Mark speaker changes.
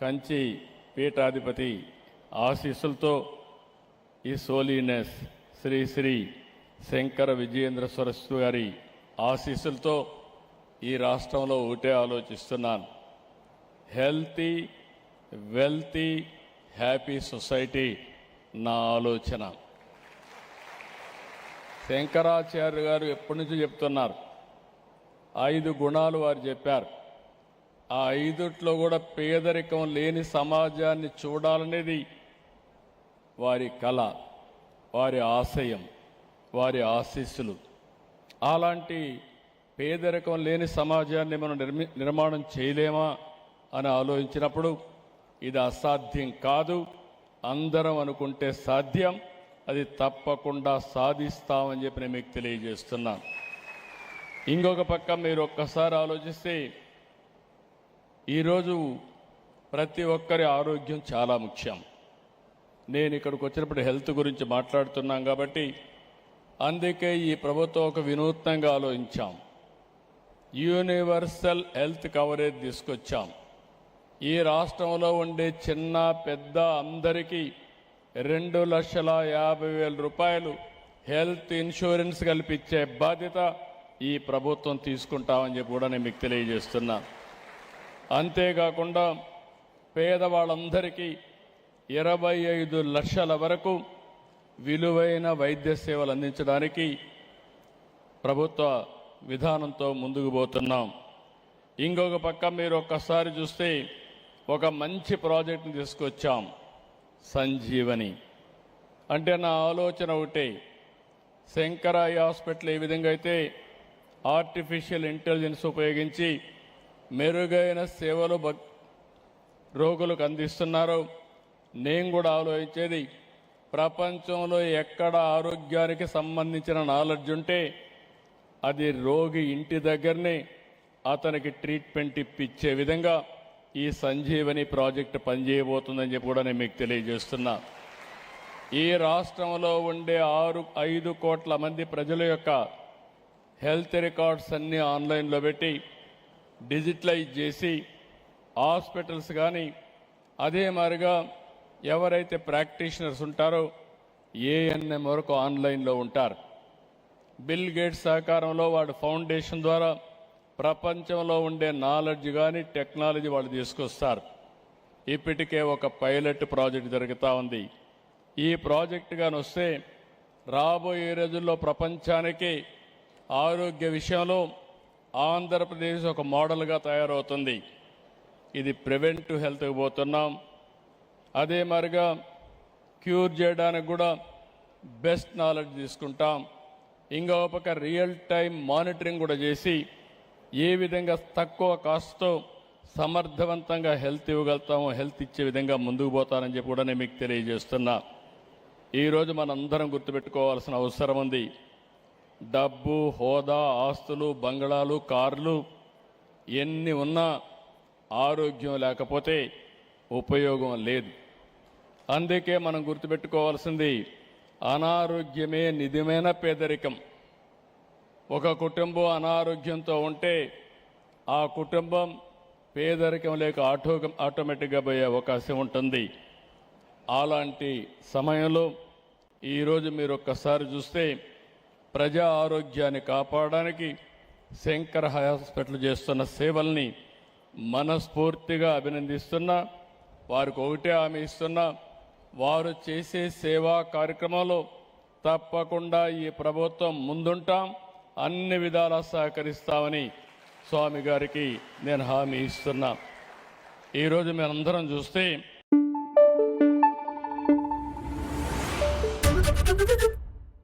Speaker 1: కంచి పీఠాధిపతి ఆశీస్సులతో ఈ సోలీనెస్ శ్రీ శ్రీ శంకర విజయేంద్ర సరస్సు గారి ఆశీస్సులతో ఈ రాష్ట్రంలో ఒకటే ఆలోచిస్తున్నాను. హెల్తీ వెల్తీ హ్యాపీ సొసైటీ నా ఆలోచన. శంకరాచార్య గారు ఎప్పటి నుంచో చెప్తున్నారు. ఐదు గుణాలు వారు చెప్పారు. ఆ ఐదుట్లో కూడా పేదరికం లేని సమాజాన్ని చూడాలనేది వారి కళ వారి ఆశయం వారి ఆశీస్సులు. అలాంటి పేదరికం లేని సమాజాన్ని మనం నిర్మి నిర్మాణం చేయలేమా అని ఆలోచించినప్పుడు ఇది అసాధ్యం కాదు. అందరం అనుకుంటే సాధ్యం అది తప్పకుండా సాధిస్తామని చెప్పి నేను మీకు తెలియజేస్తున్నాను. ఇంకొక పక్క మీరు ఒక్కసారి ఆలోచిస్తే ఈరోజు ప్రతి ఒక్కరి ఆరోగ్యం చాలా ముఖ్యం. నేను ఇక్కడికి వచ్చినప్పుడు హెల్త్ గురించి మాట్లాడుతున్నాం కాబట్టి అందుకే ఈ ప్రభుత్వం ఒక వినూత్నంగా ఆలోచించాం. యూనివర్సల్ హెల్త్ కవరేజ్ తీసుకొచ్చాం. ఈ రాష్ట్రంలో ఉండే చిన్న పెద్ద అందరికీ రెండు లక్షల యాభై వేల రూపాయలు హెల్త్ ఇన్సూరెన్స్ కల్పించే బాధ్యత ఈ ప్రభుత్వం తీసుకుంటామని చెప్పి కూడా నేను మీకు తెలియజేస్తున్నాను అంతేకాకుండా పేదవాళ్ళందరికీ ఇరవై ఐదు లక్షల వరకు విలువైన వైద్య సేవలు అందించడానికి ప్రభుత్వ విధానంతో ముందుకు పోతున్నాం. ఇంకొక పక్క మీరు ఒక్కసారి చూస్తే ఒక మంచి ప్రాజెక్ట్ని తీసుకొచ్చాం సంజీవని. అంటే నా ఆలోచన ఒకటే శంకరాయ హాస్పిటల్ ఏ విధంగా అయితే ఆర్టిఫిషియల్ ఇంటెలిజెన్స్ ఉపయోగించి మెరుగైన సేవలు భక్- రోగులకు అందిస్తున్నారో. నేను కూడా ఆలోచించేది ప్రపంచంలో ఎక్కడ ఆరోగ్యానికి సంబంధించిన నాలెడ్జ్ ఉంటే అది రోగి ఇంటి దగ్గరనే అతనికి ట్రీట్మెంట్ ఇప్పించే విధంగా ఈ సంజీవని ప్రాజెక్టు పనిచేయబోతుందని చెప్పి కూడా నేను మీకు తెలియజేస్తున్నా. ఈ రాష్ట్రంలో ఉండే ఆరు ఐదు కోట్ల మంది ప్రజల యొక్క హెల్త్ రికార్డ్స్ అన్నీ ఆన్లైన్లో పెట్టి డిజిటలైజ్ చేసి హాస్పిటల్స్ కానీ అదే మాదిరిగా ఎవరైతే ప్రాక్టీషనర్స్ ఉంటారో ఏఎన్ఎం వరకు ఆన్లైన్లో ఉంటారు. బిల్ గేట్స్ సహకారంలో వాడు ఫౌండేషన్ ద్వారా ప్రపంచంలో ఉండే నాలెడ్జ్ కానీ టెక్నాలజీ వాళ్ళు తీసుకొస్తారు. ఇప్పటికే ఒక పైలట్ ప్రాజెక్ట్ జరుగుతూ ఉంది. ఈ ప్రాజెక్ట్ కానీ వస్తే రాబోయే రోజుల్లో ప్రపంచానికి ఆరోగ్య విషయంలో ఆంధ్రప్రదేశ్ ఒక మోడల్గా తయారవుతుంది. ఇది ప్రివెంటివ్ హెల్త్కి పోతున్నాం. అదే మరిగా క్యూర్ చేయడానికి కూడా బెస్ట్ నాలెడ్జ్ తీసుకుంటాం. ఇంకా ఒక రియల్ టైం మానిటరింగ్ కూడా చేసి ఏ విధంగా తక్కువ కాస్ట్తో సమర్థవంతంగా హెల్త్ ఇవ్వగలుగుతామో హెల్త్ ఇచ్చే విధంగా ముందుకు పోతానని చెప్పి కూడా నేను మీకు తెలియజేస్తున్నా. ఈరోజు మనందరం గుర్తుపెట్టుకోవాల్సిన అవసరం ఉంది. డబ్బు హోదా ఆస్తులు బంగళాలు కార్లు ఎన్ని ఉన్నా ఆరోగ్యం లేకపోతే ఉపయోగం లేదు. అందుకే మనం గుర్తుపెట్టుకోవాల్సింది అనారోగ్యమే నిజమైన పేదరికం. ఒక కుటుంబం అనారోగ్యంతో ఉంటే ఆ కుటుంబం పేదరికం లేక ఆటో ఆటోమేటిక్గా పోయే అవకాశం ఉంటుంది. అలాంటి సమయంలో ఈరోజు మీరు ఒక్కసారి చూస్తే ప్రజా ఆరోగ్యాన్ని కాపాడడానికి శంకర్ హాస్పిటల్ చేస్తున్న సేవల్ని మనస్ఫూర్తిగా అభినందిస్తున్నా వారికి ఒకటే హామీ ఇస్తున్నా వారు చేసే సేవా కార్యక్రమంలో తప్పకుండా ఈ ప్రభుత్వం ముందుంటాం అన్ని విధాలా సహకరిస్తామని స్వామి గారికి నేను హామీ ఇస్తున్నా. ఈరోజు మేమందరం చూస్తే